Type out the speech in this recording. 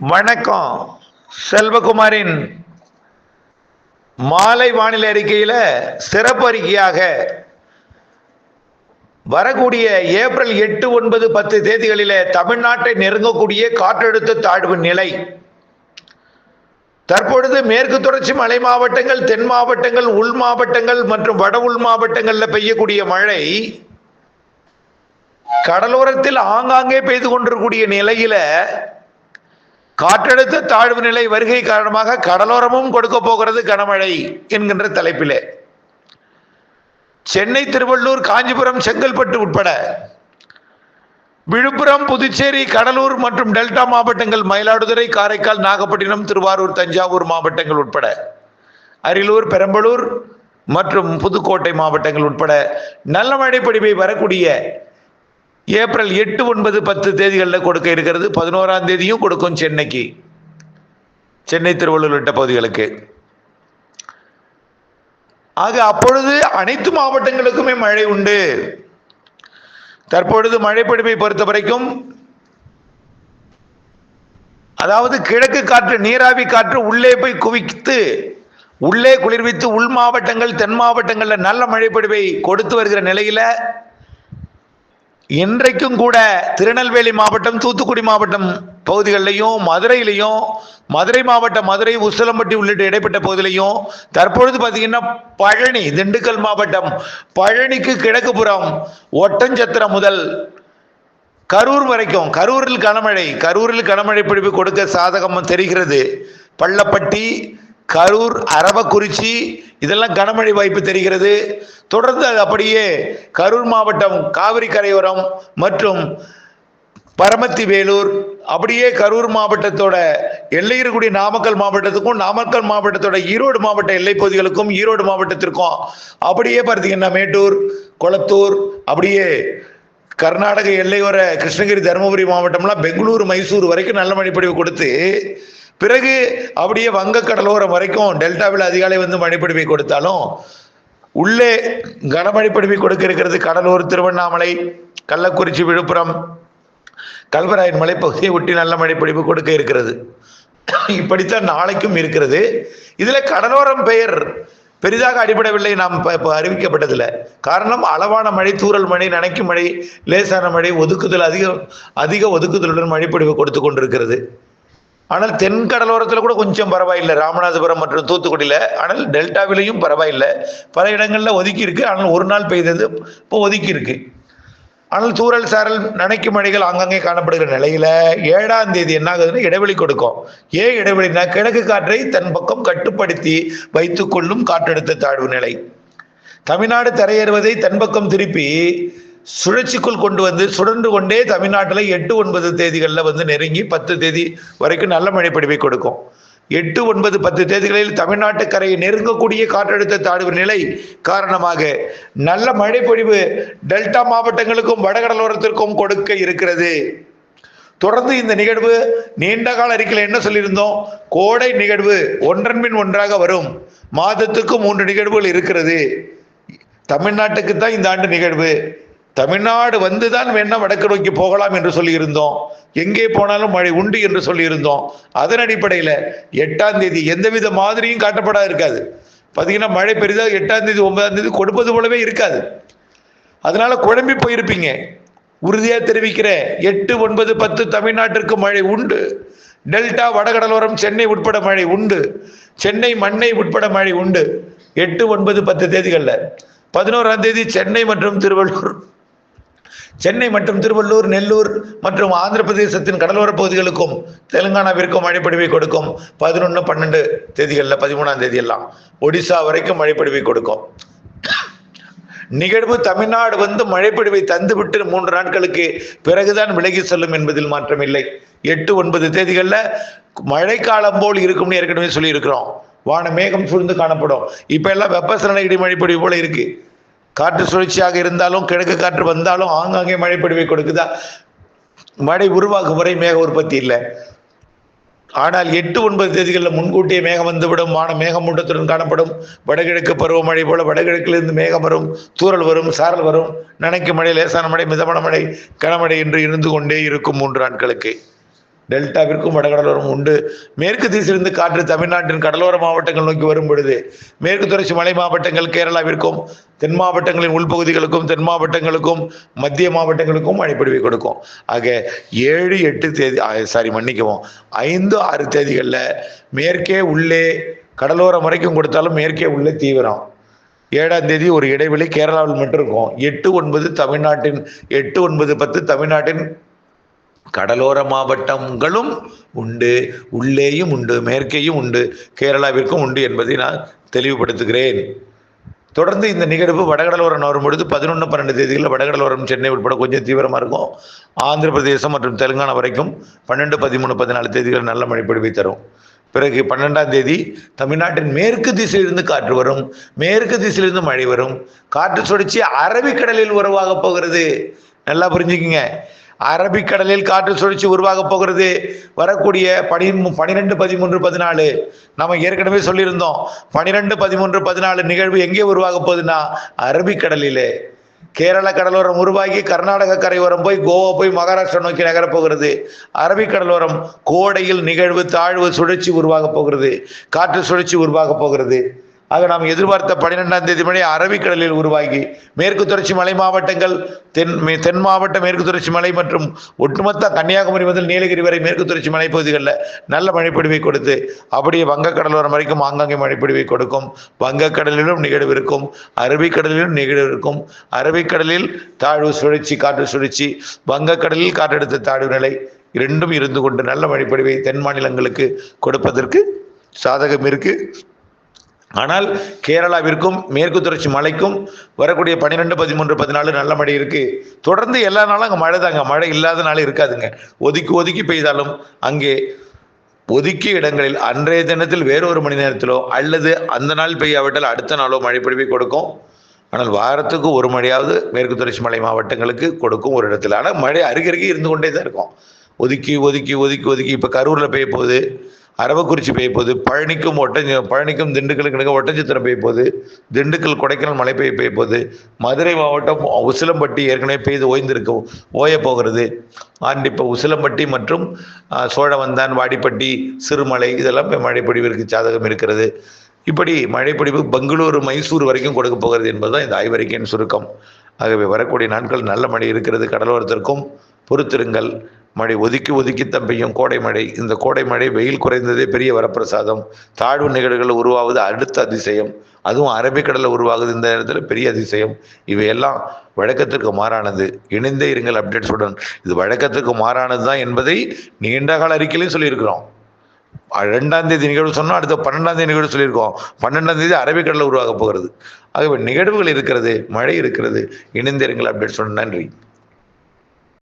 வணக்கம். செல்வகுமாரின் மாலை வானிலை அறிக்கையில சிறப்பு அறிக்கையாக வரக்கூடிய ஏப்ரல் எட்டு ஒன்பது பத்து தேதிகளில் தமிழ்நாட்டை நெருங்கக்கூடிய காற்றழுத்த தாழ்வு நிலை. தற்பொழுது மேற்கு தொடர்ச்சி மலை மாவட்டங்கள் தென் மாவட்டங்கள் உள் மாவட்டங்கள் மற்றும் வட உள் மாவட்டங்களில் பெய்யக்கூடிய மழை கடலோரத்தில் ஆங்காங்கே பெய்து கொண்டிருக்கூடிய நிலையில காற்றழுத்த தாழ்வு நிலை வருகை காரணமாக கடலோரமும் கொடுக்க போகிறது கனமழை என்கின்ற தலைப்பிலே. சென்னை திருவள்ளூர் காஞ்சிபுரம் செங்கல்பட்டு உட்பட விழுப்புரம் புதுச்சேரி கடலூர் மற்றும் டெல்டா மாவட்டங்கள் மயிலாடுதுறை காரைக்கால் நாகப்பட்டினம் திருவாரூர் தஞ்சாவூர் மாவட்டங்கள் உட்பட அரியலூர் பெரம்பலூர் மற்றும் புதுக்கோட்டை மாவட்டங்கள் உட்பட நல்ல மழை பொழிவை வரக்கூடிய ஏப்ரல் எட்டு ஒன்பது பத்து தேதிகளில் கொடுக்க இருக்கிறது. பதினோராம் தேதியும் கொடுக்கும் சென்னைக்கு. சென்னை திருவள்ளூர் உள்ளிட்ட பகுதிகளுக்கு. ஆக அப்பொழுது அனைத்து மாவட்டங்களுக்குமே மழை உண்டு. தற்பொழுது மழைப்பொழிவை பொறுத்த வரைக்கும் அதாவது கிழக்கு காற்று நீராவி காற்று உள்ளே போய் குவித்து உள்ளே குளிர்வித்து உள் மாவட்டங்கள் தென் மாவட்டங்களில் நல்ல மழைப்பொழிவை கொடுத்து வருகிற நிலையில் இன்றைக்கும் கூட திருநெல்வேலி மாவட்டம் தூத்துக்குடி மாவட்டம் பகுதிகளிலையும் மதுரையிலையும் மதுரை மாவட்டம் மதுரை உசிலம்பட்டி உள்ளிட்ட இடைப்பட்ட பகுதியிலையும் தற்பொழுது பார்த்தீங்கன்னா பழனி திண்டுக்கல் மாவட்டம் பழனிக்கு கிழக்கு புறம் ஒட்டஞ்சத்திரம் முதல் கரூர் வரைக்கும் கரூரில் கனமழை கரூரில் கனமழை பிடிப்பு கொடுக்க சாதகம் தெரிகிறது. பள்ளப்பட்டி கரூர் அரவக்குறிச்சி இதெல்லாம் கனமழை வாய்ப்பு தெரிகிறது. தொடர்ந்து அது அப்படியே கரூர் மாவட்டம் காவிரி கரையோரம் மற்றும் பரமத்தி வேலூர் அப்படியே கரூர் மாவட்டத்தோட எல்லையிருக்கூடிய நாமக்கல் மாவட்டத்துக்கும் நாமக்கல் மாவட்டத்தோட ஈரோடு மாவட்ட எல்லை பகுதிகளுக்கும் ஈரோடு மாவட்டத்திற்கும் அப்படியே பார்த்தீங்கன்னா மேட்டூர் கொளத்தூர் அப்படியே கர்நாடக எல்லையோர கிருஷ்ணகிரி தருமபுரி மாவட்டம்லாம் பெங்களூரு மைசூர் வரைக்கும் நல்ல மழைப்பொழிவு கொடுத்து பிறகு அப்படியே வங்க கடலோரம் வரைக்கும் டெல்டாவில் அதிகாலை வந்து மழைப்பொழிவை கொடுத்தாலும் உள்ளே கனமழை பொழிவை கொடுக்க இருக்கிறது கடலூர் திருவண்ணாமலை கள்ளக்குறிச்சி விழுப்புரம் கல்வராயன் மலைப்பகுதியை ஒட்டி நல்ல மழை கொடுக்க இருக்கிறது. இப்படித்தான் நாளைக்கும் இருக்கிறது. இதுல கடலோரம் பெயர் பெரிதாக அடிபடவில்லை நாம் இப்போ அறிவிக்கப்பட்டதில்லை. காரணம் அளவான மழை தூறல் மழை நனைக்கும் மழை லேசான மழை ஒதுக்குதல் அதிக அதிக ஒதுக்குதலுடன் மழைப்பொழிவு கொடுத்து கொண்டிருக்கிறது. ஆனால் தென் கடலோரத்தில் கூட கொஞ்சம் பரவாயில்லை. ராமநாதபுரம் மற்றும் தூத்துக்குடியில் ஆனால் டெல்டாவிலையும் பரவாயில்லை. பல இடங்களில் ஒதுக்கி இருக்கு ஆனால் ஒரு நாள் பெய்தது இப்போ ஒதுக்கி இருக்கு ஆனால் தூரல் சாரல் நனைக்கும் மழைகள் ஆங்காங்கே காணப்படுகிற நிலையில ஏழாம் தேதி என்ன ஆகுதுன்னா இடைவெளி கொடுக்கும். ஏன் இடைவெளினா கிழக்கு காற்றை தன் பக்கம் கட்டுப்படுத்தி வைத்துக்கொள்ளும் காற்றழுத்த தாழ்வு நிலை. தமிழ்நாடு தரையேறுவதை தன் பக்கம் திருப்பி சுழற்சிக்குள் கொண்டு வந்து சுழன்று கொண்டே தமிழ்நாட்டில் எட்டு ஒன்பது தேதிகளில் வந்து நெருங்கி பத்து தேதி வரைக்கும் நல்ல மழை பொழிவை கொடுக்கும். எட்டு ஒன்பது பத்து தேதிகளில் தமிழ்நாட்டு கரையை நெருங்கக்கூடிய காற்றழுத்த தாழ்வு நிலை காரணமாக நல்ல மழை பொழிவு டெல்டா மாவட்டங்களுக்கும் வடகடலோரத்திற்கும் கொடுக்க இருக்கிறது. தொடர்ந்து இந்த நிகழ்வு நீண்ட கால அறிக்கையில் என்ன சொல்லியிருந்தோம்? கோடை நிகழ்வு ஒன்றன் பின் ஒன்றாக வரும். மாதத்துக்கு மூன்று நிகழ்வுகள் இருக்கிறது. தமிழ்நாட்டுக்கு தான் இந்த ஆண்டு நிகழ்வு. தமிழ்நாடு வந்துதான் வேணா வடக்கு நோக்கி போகலாம் என்று சொல்லியிருந்தோம். எங்கே போனாலும் மழை உண்டு என்று சொல்லியிருந்தோம். அதன் அடிப்படையில் எட்டாம் தேதி எந்தவித மாதிரியும் காட்டப்படா இருக்காது. பார்த்தீங்கன்னா மழை பெரிதாக எட்டாம் தேதி ஒன்பதாம் தேதி கொடுப்பது போலவே இருக்காது. அதனால குழம்பி போயிருப்பீங்க. உறுதியாக தெரிவிக்கிறேன் எட்டு ஒன்பது பத்து தமிழ்நாட்டிற்கு மழை உண்டு. டெல்டா வடகடலோரம் சென்னை உட்பட மழை உண்டு. சென்னை மண்ணை உட்பட மழை உண்டு. எட்டு ஒன்பது பத்து தேதிகளில். பதினோராம் தேதி சென்னை மற்றும் திருவள்ளூர். சென்னை மற்றும் திருவள்ளூர் நெல்லூர் மற்றும் ஆந்திர பிரதேசத்தின் கடலோர பகுதிகளுக்கும் தெலுங்கானாவிற்கும் மழைப்பொழிவை கொடுக்கும் பதினொன்று பன்னெண்டு தேதிகளில் பதிமூணாம் தேதி எல்லாம் ஒடிசா வரைக்கும் மழைப்பொழிவை கொடுக்கும். நிகழ்வு தமிழ்நாடு வந்து மழைப்பொழிவை தந்துவிட்டு மூன்று நாட்களுக்கு பிறகுதான் விலகி செல்லும் என்பதில் மாற்றமில்லை. எட்டு ஒன்பது தேதிகளில் மழைக்காலம் போல் இருக்கும்னு ஏற்கனவே சொல்லியிருக்கிறோம். வான மேகம் சூழ்ந்து காணப்படும். இப்ப எல்லாம் வெப்பசலன இடி மழைப்பொழிவு போல இருக்கு. காற்று சுழற்சியாக இருந்தாலும் கிழக்கு காற்று வந்தாலும் ஆங்காங்கே மழைப்பொழிவை கொடுக்குதா? மழை உருவாகும் வரை மேக உற்பத்தி இல்லை. ஆனால் எட்டு ஒன்பது தேதிகளில் முன்கூட்டியே மேகம் வந்துவிடும் வான மேகமூட்டத்துடன் காணப்படும். வடகிழக்கு பருவமழை போல வடகிழக்கிலிருந்து மேகம் வரும் தூறல் வரும் சாரல் வரும். நனைக்கும் மழை லேசான மழை மிதமான மழை கனமழை என்று இருந்து கொண்டே இருக்கும் மூன்று நாட்களுக்கு. டெல்டாவிற்கும் வடகடலோரம் உண்டு. மேற்கு திசையிலிருந்து காற்று தமிழ்நாட்டின் கடலோர மாவட்டங்கள் நோக்கி வரும் பொழுது மேற்கு தொடர்ச்சி மலை மாவட்டங்கள் கேரளாவிற்கும் தென் மாவட்டங்களின் உள்பகுதிகளுக்கும் தென் மாவட்டங்களுக்கும் மத்திய மாவட்டங்களுக்கும் மழைப்பொழிவை கொடுக்கும். ஆக ஏழு எட்டு தேதி சாரி மன்னிக்கவும். ஐந்து ஆறு தேதிகளில் மேற்கே உள்ளே கடலோரம் வரைக்கும் கொடுத்தாலும் மேற்கே உள்ளே தீவிரம். ஏழாம் தேதி ஒரு இடைவெளி கேரளாவில் மட்டும் இருக்கும். எட்டு ஒன்பது தமிழ்நாட்டின் எட்டு ஒன்பது பத்து தமிழ்நாட்டின் கடலோர மாவட்டங்களும் உண்டு உள்ளேயும் உண்டு மேற்கேயும் உண்டு கேரளாவிற்கும் உண்டு என்பதை நான் தெளிவுபடுத்துகிறேன். தொடர்ந்து இந்த நிகழ்வு வடகடலோரம் வரும் பொழுது பதினொன்று பன்னெண்டு தேதிகளில் வடகடலோரம் சென்னை உட்பட கொஞ்சம் தீவிரமாக இருக்கும். ஆந்திர பிரதேசம் மற்றும் தெலுங்கானா வரைக்கும் பன்னெண்டு பதிமூணு பதினாலு தேதிகள் நல்ல மழை பொழிவை தரும். பிறகு பன்னெண்டாம் தேதி தமிழ்நாட்டின் மேற்கு திசையிலிருந்து காற்று வரும் மேற்கு திசையிலிருந்து மழை வரும். காற்று சுழற்சி அரபிக்கடலில் உறவாக போகிறது. நல்லா புரிஞ்சுக்கிங்க. அரபிக்கடலில் காற்று சுழற்சி உருவாக போகிறது. வரக்கூடிய பனி பனிரெண்டு பதிமூன்று பதினாலு நம்ம ஏற்கனவே சொல்லியிருந்தோம். பனிரெண்டு பதிமூன்று பதினாலு நிகழ்வு எங்கே உருவாக போகுதுன்னா அரபிக்கடலிலே. கேரள கடலோரம் உருவாகி கர்நாடக கரையோரம் போய் கோவா போய் மகாராஷ்டிரா நோக்கி நகரப்போகிறது போகிறது. கோடையில் நிகழ்வு தாழ்வு சுழற்சி உருவாக போகிறது. காற்று சுழற்சி உருவாக போகிறது. ஆக நாம் எதிர்பார்த்த பன்னிரெண்டாம் தேதி மணி அரபிக்கடலில் உருவாகி மேற்கு தொடர்ச்சி மலை மாவட்டங்கள் தென் தென் மாவட்ட மேற்கு தொடர்ச்சி மலை மற்றும் ஒட்டுமொத்த கன்னியாகுமரி முதல் நீலகிரி வரை மேற்கு தொடர்ச்சி மலைப்பகுதிகளில் நல்ல மழைப்பொழிவை கொடுத்து அப்படியே வங்கக்கடலோரம் வரைக்கும் ஆங்காங்கே மழைப்பொழிவை கொடுக்கும். வங்கக்கடலிலும் நிகழ்வு இருக்கும் அரபிக்கடலிலும் நிகழ்வு இருக்கும். அரபிக்கடலில் தாழ்வு சுழற்சி காற்று சுழற்சி வங்கக்கடலில் காற்றழுத்த தாழ்வு நிலை இரண்டும் இருந்து கொண்டு நல்ல மழைப்பொழிவை தென் மாநிலங்களுக்கு கொடுப்பதற்கு சாதகம் இருக்குது ஆனால் கேரளாவிற்கும் மேற்கு தொடர்ச்சி மலைக்கும் வரக்கூடிய பன்னிரெண்டு பதிமூன்று பதினாலு நல்ல மழை இருக்கு. தொடர்ந்து எல்லா நாளும் அங்கே மழை தாங்க. மழை இல்லாத நாள் இருக்காதுங்க. ஒதுக்கி ஒதுக்கி பெய்தாலும் அங்கே ஒதுக்கிய இடங்களில் அன்றைய தினத்தில் வேறொரு மணி நேரத்திலோ அல்லது அந்த நாள் பெய்யாவிட்டால் அடுத்த நாளோ மழை பொழிவை கொடுக்கும். ஆனால் வாரத்துக்கு ஒரு மழையாவது மேற்கு தொடர்ச்சி மலை மாவட்டங்களுக்கு கொடுக்கும் ஒரு இடத்துல. ஆனால் மழை அருகருகே இருந்து கொண்டே தான் இருக்கும். ஒதுக்கி ஒதுக்கி ஒதுக்கி ஒதுக்கி இப்போ கரூரில் பெய்ய போகுது. அரவக்குறிச்சி பெய்ய போகுது பழனிக்கும் ஒட்டஞ்ச பழனிக்கும் திண்டுக்கலுக்கு இடையே ஒட்டஞ்சித்திரம் பெய்ய போகுது திண்டுக்கல் கொடைக்கானல் மழை பெய்ய பெய்ய போகுது மதுரை மாவட்டம் உசிலம்பட்டி ஏற்கனவே பெய்து ஓய்ந்திருக்கு ஓய போகிறது. ஆண்டு இப்போ உசிலம்பட்டி மற்றும் சோழவந்தான் வாடிப்பட்டி சிறுமலை இதெல்லாம் இப்போ மழை சாதகம் இருக்கிறது. இப்படி மழைப்பொழிவு பெங்களூரு மைசூர் வரைக்கும் கொடுக்க போகிறது என்பதுதான் இந்த ஆய்வறிக்கையின் சுருக்கம். ஆகவே வரக்கூடிய நாட்கள் நல்ல மழை இருக்கிறது. கடலோரத்திற்கும் பொறுத்திருங்கள். மழை ஒதுக்கி ஒதுக்கி தான் பெய்யும் கோடை மழை. இந்த கோடை மழை வெயில் குறைந்ததே பெரிய வரப்பிரசாதம். தாழ்வு நிகழ்வுகள் உருவாவது அடுத்த அதிசயம். அதுவும் அரபிக்கடலில் உருவாகுது இந்த நேரத்தில் பெரிய அதிசயம். இவையெல்லாம் வழக்கத்திற்கு மாறானது. இணைந்தே இருங்கள் அப்டேட்ஸுடன் இது வழக்கத்திற்கு மாறானது தான் என்பதை நீண்ட கால அறிக்கையிலையும் சொல்லியிருக்கிறோம். ரெண்டாம் தேதி நிகழ்வு சொன்னால் அடுத்த பன்னெண்டாம் தேதி நிகழ்வு சொல்லியிருக்கோம். பன்னெண்டாம் தேதி அரபிக்கடலில் உருவாக போகிறது. ஆகவே நிகழ்வுகள் இருக்கிறது மழை இருக்கிறது. இணைந்திருங்கள் அப்டேட் சொன்ன நன்றி.